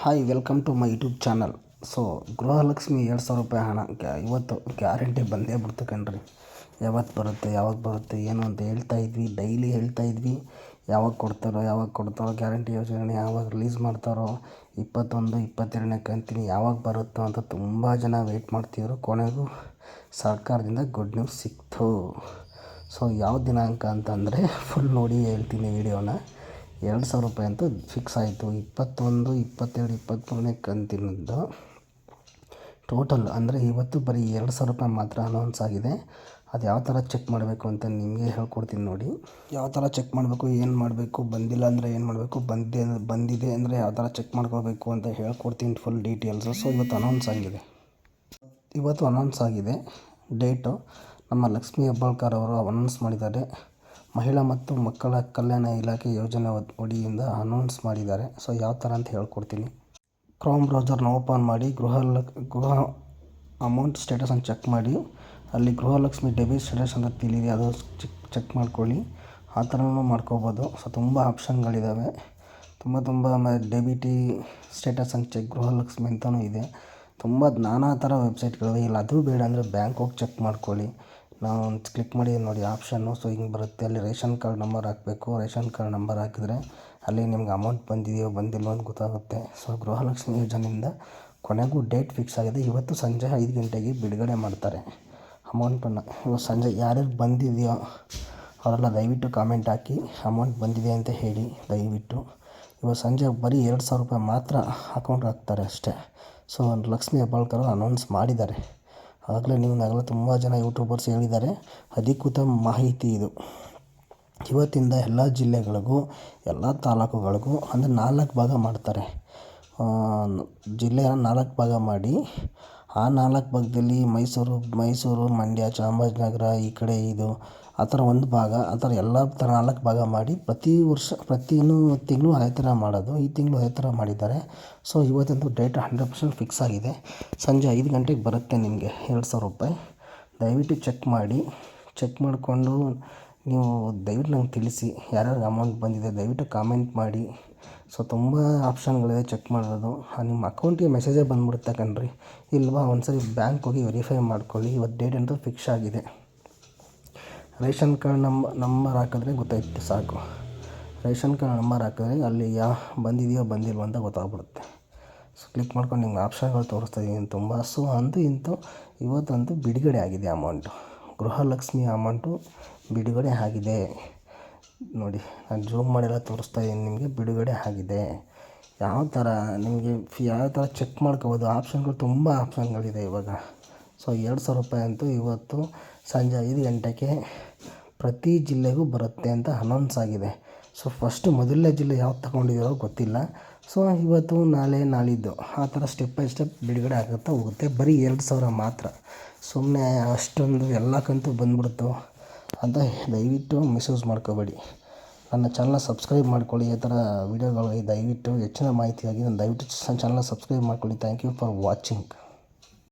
Hi welcome to my YouTube channel so Gruhalakshmi ಎರಡು ಸಾವಿರ ರೂಪಾಯಿ ಹಣ ಗ್ಯಾ ಇವತ್ತು ಗ್ಯಾರಂಟಿ ಬಂದೇ ಬಿಡ್ತು ಕಣ್ರಿ. ಯಾವತ್ತು ಬರುತ್ತೆ ಯಾವಾಗ ಬರುತ್ತೆ, ಏನು ಅಂತ ಹೇಳ್ತಾ ಇದ್ವಿ ಡೈಲಿ ಹೇಳ್ತಾ ಇದ್ವಿ. ಯಾವಾಗ ಕೊಡ್ತಾರೋ ಯಾವಾಗ ಕೊಡ್ತಾರೋ, ಗ್ಯಾರಂಟಿ ಯೋಜನೆ ಯಾವಾಗ ರಿಲೀಸ್ ಮಾಡ್ತಾರೋ, ಇಪ್ಪತ್ತೊಂದು, ಇಪ್ಪತ್ತೆರಡನೇ ಕಂತಿನ ಯಾವಾಗ ಬರುತ್ತೋ ಅಂತ ತುಂಬ ಜನ ವೆಯ್ಟ್ ಮಾಡ್ತಿದ್ರು. ಕೊನೆಗೂ ಸರ್ಕಾರದಿಂದ ಗುಡ್ ನ್ಯೂಸ್ ಸಿಕ್ತು. ಸೊ ಯಾವ ದಿನಾಂಕ ಅಂತಂದರೆ ಫುಲ್ ನೋಡಿ ಹೇಳ್ತೀನಿ ವೀಡಿಯೋನ ಎರಡು ಸಾವಿರ ರೂಪಾಯಿ ಅಂತ ಫಿಕ್ಸ್ ಆಯಿತು. ಇಪ್ಪತ್ತೊಂದು, ಇಪ್ಪತ್ತೆರಡು, ಇಪ್ಪತ್ತ್ಮೂರನೇ ಕಂತಿನದ್ದು. ಟೋಟಲ್ ಅಂದರೆ ಇವತ್ತು ಬರೀ ಎರಡು ಸಾವಿರ ರೂಪಾಯಿ ಮಾತ್ರ ಅನೌನ್ಸ್ ಆಗಿದೆ. ಅದು ಯಾವ ಥರ ಚೆಕ್ ಮಾಡಬೇಕು ಅಂತ ನಿಮಗೆ ಹೇಳ್ಕೊಡ್ತೀನಿ ನೋಡಿ. ಯಾವ ಥರ ಚೆಕ್ ಮಾಡಬೇಕು, ಏನು ಮಾಡಬೇಕು, ಬಂದಿಲ್ಲ ಅಂದರೆ ಏನು ಮಾಡಬೇಕು ಬಂದಿದೆ ಬಂದಿದೆ ಅಂದರೆ ಯಾವ ಥರ ಚೆಕ್ ಮಾಡ್ಕೋಬೇಕು ಅಂತ ಹೇಳ್ಕೊಡ್ತೀನಿ ಫುಲ್ ಡೀಟೇಲ್ಸು ಸೊ ಇವತ್ತು ಅನೌನ್ಸ್ ಆಗಿದೆ. ಇವತ್ತು ಅನೌನ್ಸ್ ಆಗಿದೆ. ಡೇಟು ನಮ್ಮ ಲಕ್ಷ್ಮೀ ಹೆಬ್ಬಾಳ್ಕರ್ ಅವರು ಅನೌನ್ಸ್ ಮಾಡಿದ್ದಾರೆ. ಮಹಿಳಾ ಮತ್ತು ಮಕ್ಕಳ ಕಲ್ಯಾಣ ಇಲಾಖೆ ಯೋಜನೆ ಒಡಿಯಿಂದ ಅನೌನ್ಸ್ ಮಾಡಿದ್ದಾರೆ. ಸೊ ಯಾವ ಥರ ಅಂತ ಹೇಳ್ಕೊಡ್ತೀನಿ. ಕ್ರೋಮ್ ಬ್ರೌಸರ್ನ ಓಪನ್ ಮಾಡಿ ಗೃಹ ಗೃಹ ಅಮೌಂಟ್ ಸ್ಟೇಟಸನ್ನು ಚೆಕ್ ಮಾಡಿ. ಅಲ್ಲಿ ಗೃಹಲಕ್ಷ್ಮಿ ಡೆಬಿಟ್ ಸ್ಟೇಟಸ್ ಅಂತ ತಿಳಿದೆ, ಅದು ಚೆಕ್ ಚೆಕ್ ಮಾಡ್ಕೊಳ್ಳಿ. ಆ ಥರನೂ ಮಾಡ್ಕೋಬೋದು. ಸೊ ತುಂಬ ಆಪ್ಷನ್ಗಳಿದ್ದಾವೆ ತುಂಬ ತುಂಬ ಡೆಬಿಟಿ ಸ್ಟೇಟಸ್ ಅಂತ ಚೆಕ್ ಗೃಹಲಕ್ಷ್ಮಿ ಅಂತಲೂ ಇದೆ. ತುಂಬ ನಾನಾ ಥರ ವೆಬ್ಸೈಟ್ಗಳಿವೆ ಇಲ್ಲ, ಅದು ಬೇಡ ಅಂದರೆ ಬ್ಯಾಂಕ್ ಹೋಗಿ ಚೆಕ್ ಮಾಡ್ಕೊಳ್ಳಿ. ನಾವು ಒಂದು ಕ್ಲಿಕ್ ಮಾಡಿ ನೋಡಿ ಆಪ್ಷನ್ನು. ಸೊ ಹಿಂಗೆ ಬರುತ್ತೆ. ಅಲ್ಲಿ ರೇಷನ್ ಕಾರ್ಡ್ ನಂಬರ್ ಹಾಕಬೇಕು. ರೇಷನ್ ಕಾರ್ಡ್ ನಂಬರ್ ಹಾಕಿದ್ರೆ ಅಲ್ಲಿ ನಿಮ್ಗೆ ಅಮೌಂಟ್ ಬಂದಿದೆಯೋ ಬಂದಿಲ್ವೋ ಅಂತ ಗೊತ್ತಾಗುತ್ತೆ. ಸೊ ಗೃಹಲಕ್ಷ್ಮಿ ಯೋಜನೆಯಿಂದ ಕೊನೆಗೂ ಡೇಟ್ ಫಿಕ್ಸ್ ಆಗಿದೆ. ಇವತ್ತು ಸಂಜೆ ಐದು ಗಂಟೆಗೆ ಬಿಡುಗಡೆ ಮಾಡ್ತಾರೆ. ಅಮೌಂಟನ್ನು ಇವತ್ತು ಸಂಜೆ ಯಾರ್ಯಾರು ಬಂದಿದೆಯೋ ಅವರೆಲ್ಲ ದಯವಿಟ್ಟು ಕಾಮೆಂಟ್ ಹಾಕಿ ಅಮೌಂಟ್ ಬಂದಿದೆ ಅಂತ ಹೇಳಿ ದಯವಿಟ್ಟು. ಇವತ್ತು ಸಂಜೆ ಬರೀ ಎರಡು ಸಾವಿರ ರೂಪಾಯಿ ಮಾತ್ರ ಅಕೌಂಟ್ ಹಾಕ್ತಾರೆ ಅಷ್ಟೇ. ಸೊ ಲಕ್ಷ್ಮಿ ಹೆಬ್ಬಾಳ್ಕರ್ ಅನೌನ್ಸ್ ಮಾಡಿದ್ದಾರೆ. ಆಗಲೇ ನೀವು ನಗಲ ತುಂಬ ಜನ ಯೂಟ್ಯೂಬರ್ಸ್ ಹೇಳಿದ್ದಾರೆ. ಅಧಿಕೃತ ಮಾಹಿತಿ ಇದು. ಇವತ್ತಿಂದ ಎಲ್ಲ ಜಿಲ್ಲೆಗಳಿಗೂ, ಎಲ್ಲ ತಾಲೂಕುಗಳಿಗೂ ಅಂದರೆ ನಾಲ್ಕು ಭಾಗ ಮಾಡ್ತಾರೆ. ಜಿಲ್ಲೆಯ ನಾಲ್ಕು ಭಾಗ ಮಾಡಿ ಆ ನಾಲ್ಕು ಭಾಗದಲ್ಲಿ ಮೈಸೂರು ಮೈಸೂರು, ಮಂಡ್ಯ, ಚಾಮರಾಜನಗರ ಈ ಕಡೆ ಇದು ಆ ಥರ ಒಂದು ಭಾಗ. ಆ ಥರ ಎಲ್ಲ ಥರ ನಾಲ್ಕು ಭಾಗ ಮಾಡಿ ಪ್ರತಿ ವರ್ಷ, ಪ್ರತಿ ತಿಂಗಳು ಅದೇ ಥರ ಮಾಡೋದು. ಈ ತಿಂಗಳು ಅದೇ ಥರ ಮಾಡಿದ್ದಾರೆ. ಸೊ ಇವತ್ತಂತೂ ಡೇಟ್ ಹಂಡ್ರೆಡ್ ಪರ್ಸೆಂಟ್ ಫಿಕ್ಸ್ ಆಗಿದೆ. ಸಂಜೆ ಐದು ಗಂಟೆಗೆ ಬರುತ್ತೆ ನಿಮಗೆ. ಎರಡು ಸಾವಿರ ರೂಪಾಯಿ. ದಯವಿಟ್ಟು ಚೆಕ್ ಮಾಡಿ. ಚೆಕ್ ಮಾಡಿಕೊಂಡು ನೀವು ದಯವಿಟ್ಟು ನಂಗೆ ತಿಳಿಸಿ, ಯಾರ್ಯಾರಿಗೆ ಅಮೌಂಟ್ ಬಂದಿದೆ ದಯವಿಟ್ಟು ಕಾಮೆಂಟ್ ಮಾಡಿ. ಸೊ ತುಂಬ ಆಪ್ಷನ್ಗಳಿದೆ ಚೆಕ್ ಮಾಡೋದು. ನಿಮ್ಮ ಅಕೌಂಟಿಗೆ ಮೆಸೇಜೇ ಬಂದ್ಬಿಡುತ್ತೆ ಕಣ್ರಿ. ಇಲ್ವಾ ಒಂದು ಸರಿ ಬ್ಯಾಂಕ್ ಹೋಗಿ ವೆರಿಫೈ ಮಾಡ್ಕೊಳ್ಳಿ, ಇವತ್ತು ಡೇಟ್ ಅಂತೂ ಫಿಕ್ಸ್ ಆಗಿದೆ. ರೇಷನ್ ಕಾರ್ಡ್ ನಮ್ಮ ನಂಬರ್ ಹಾಕಿದ್ರೆ ಗೊತ್ತಾಯ್ತು ಸಾಕು. ರೇಷನ್ ಕಾರ್ಡ್ ನಂಬರ್ ಹಾಕಿದ್ರೆ ಅಲ್ಲಿ ಯಾ ಬಂದಿದೆಯೋ ಬಂದಿಲ್ವೋ ಅಂತ ಗೊತ್ತಾಗ್ಬಿಡುತ್ತೆ. ಸೊ ಕ್ಲಿಕ್ ಮಾಡ್ಕೊಂಡು ನಿಮ್ಗೆ ಆಪ್ಷನ್ಗಳು ತೋರಿಸ್ತಾ ಇದ್ದೀನಿ ತುಂಬ ಸೊ ಅಂತೂ, ಇಂತು, ಇವತ್ತಂತೂ ಬಿಡುಗಡೆ ಆಗಿದೆ ಅಮೌಂಟು ಗೃಹಲಕ್ಷ್ಮಿ ಅಮೌಂಟು ಬಿಡುಗಡೆ ಆಗಿದೆ. ನೋಡಿ, ನಾನು ಜೂಮ್ ಮಾಡೆಲ್ಲ, ತೋರಿಸ್ತಾ ಇದ್ದೀನಿ ನಿಮಗೆ, ಬಿಡುಗಡೆ ಆಗಿದೆ. ಯಾವ ಥರ, ನಿಮಗೆ ಯಾವ ಥರ ಚೆಕ್ ಮಾಡ್ಕೋಬೋದು? ಆಪ್ಷನ್ಗಳು ತುಂಬ ಆಪ್ಷನ್ಗಳಿದೆ ಇವಾಗ. ಸೊ, ಎರಡು ಸಾವಿರ ರೂಪಾಯಿ ಅಂತೂ ಇವತ್ತು ಸಂಜೆ ಐದು ಗಂಟೆಗೆ ಪ್ರತಿ ಜಿಲ್ಲೆಗೂ ಬರುತ್ತೆ ಅಂತ ಅನೌನ್ಸ್ ಆಗಿದೆ. ಸೊ ಫಸ್ಟು ಮೊದಲನೇ ಜಿಲ್ಲೆ ಯಾವ್ದು ತಗೊಂಡಿದ್ದೀರೋ ಗೊತ್ತಿಲ್ಲ. ಸೊ ಇವತ್ತು ನಾಳೆ, ನಾಳಿದ್ದು ಆ ಥರ ಸ್ಟೆಪ್ ಬೈ ಸ್ಟೆಪ್ ಬಿಡುಗಡೆ ಆಗುತ್ತಾ ಹೋಗುತ್ತೆ. ಬರೀ ಎರಡು ಸಾವಿರ ಮಾತ್ರ. ಸುಮ್ಮನೆ ಅಷ್ಟೊಂದು ಎಲ್ಲ ಕಂತು ಬಂದ್ಬಿಡ್ತು ಅಂತ ದಯವಿಟ್ಟು ಮಿಸ್ಯೂಸ್ ಮಾಡ್ಕೋಬೇಡಿ. ನನ್ನ ಚಾನಲ್ನ ಸಬ್ಸ್ಕ್ರೈಬ್ ಮಾಡ್ಕೊಳ್ಳಿ. ಈ ಥರ ವೀಡಿಯೋಗಳಿಗೆ ದಯವಿಟ್ಟು ಹೆಚ್ಚಿನ ಮಾಹಿತಿಗಾಗಿ ನಾನು ದಯವಿಟ್ಟು ಚಾನಲ್ನ ಸಬ್ಸ್ಕ್ರೈಬ್ ಮಾಡ್ಕೊಳ್ಳಿ. Thank you for watching